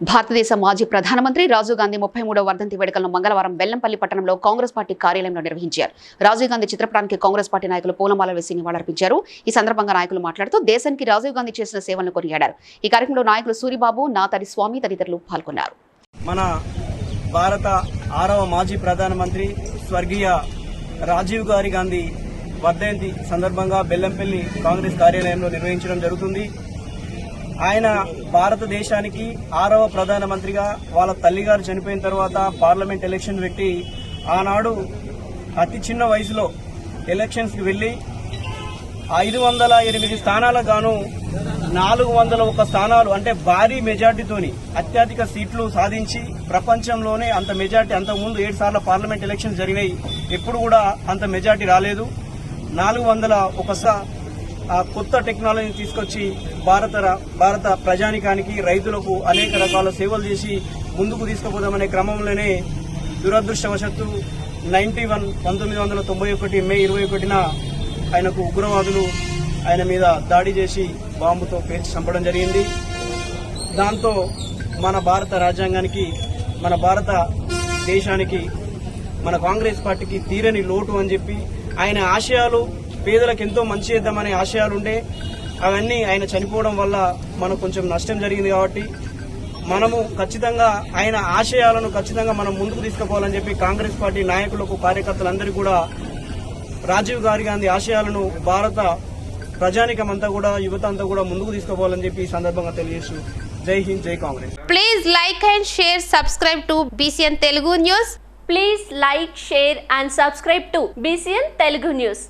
భారతదేశ మాజీ ప్రధానమంత్రి రాజీవ్ గాంధీ ముప్పై మూడో వర్ధంతి వేడుకలను మంగళవారం బెల్లంపల్లి పట్టణంలో కాంగ్రెస్ పార్టీ కార్యాలయంలో నిర్వహించారు. రాజీవ్ గాంధీ చిత్రపటానికి కాంగ్రెస్ పార్టీ నాయకులు పూలమాల వేసి నివాళులర్పించారు. ఈ సందర్భంగా నాయకులు మాట్లాడుతూ దేశానికి రాజీవ్ గాంధీ చేసిన సేవలను కొనియాడారు. ఈ కార్యక్రమంలో నాయకులు సూరిబాబు నాతడి స్వామి తదితరులు పాల్గొన్నారు. మన భారత ఆరవ మాజీ ప్రధానమంత్రి స్వర్గీయ రాజీవ్ గారి గాంధీ వర్ధంతి సందర్భంగా బెల్లంపల్లి కాంగ్రెస్ కార్యాలయంలో నిర్వహించడం జరుగుతుంది. ఆయన భారతదేశానికి ఆరవ ప్రధానమంత్రిగా వాళ్ళ తల్లిగారు చనిపోయిన తర్వాత పార్లమెంట్ ఎలక్షన్ పెట్టి ఆనాడు అతి చిన్న వయసులో ఎలక్షన్స్కి వెళ్ళి ఐదు వందల ఎనిమిది స్థానాలకు గాను నాలుగు వందల ఒక స్థానాలు అంటే భారీ మెజార్టీతోని అత్యధిక సీట్లు సాధించి ప్రపంచంలోనే అంత మెజార్టీ అంతకుముందు ఏడు సార్ల పార్లమెంట్ ఎలక్షన్స్ జరిగినాయి. ఎప్పుడు కూడా అంత మెజార్టీ రాలేదు. నాలుగు వందల ఒకసారి కొత్త టెక్నాలజీని తీసుకొచ్చి భారత భారత ప్రజానికానికి రైతులకు అనేక రకాల సేవలు చేసి ముందుకు తీసుకుపోదామనే క్రమంలోనే దురదృష్టవశత్తు నైన్టీ వన్ పంతొమ్మిది వందల తొంభై ఒకటి మే ఇరవై ఒకటిన ఆయనకు ఉగ్రవాదులు ఆయన మీద దాడి చేసి బాంబుతో పేల్చి చంపడం జరిగింది. దాంతో మన భారత రాజ్యాంగానికి మన భారత దేశానికి మన కాంగ్రెస్ పార్టీకి తీరని లోటు అని చెప్పి ఆయన ఆశయాలు పేదలకు ఎంతో మంచి చేద్దామనే ఆశయాలు ఉండే అవన్నీ ఆయన చనిపోవడం వల్ల మనకు కొంచెం నష్టం జరిగింది కాబట్టి మనము ఖచ్చితంగా ఆయన ఆశయాలను ఖచ్చితంగా మనం ముందుకు తీసుకుపోవాలని చెప్పి కాంగ్రెస్ పార్టీ నాయకులకు కార్యకర్తలందరూ కూడా రాజీవ్ గారి గాంధీ ఆశయాలను భారత ప్రజానికమంతా కూడా యువత అంతా కూడా ముందుకు తీసుకుపోవాలని చెప్పి ఈ సందర్భంగా తెలియజేస్తూ జై హింద్ జై Congress. Please like and share subscribe to BCN Telugu news please like share and subscribe to BCN Telugu news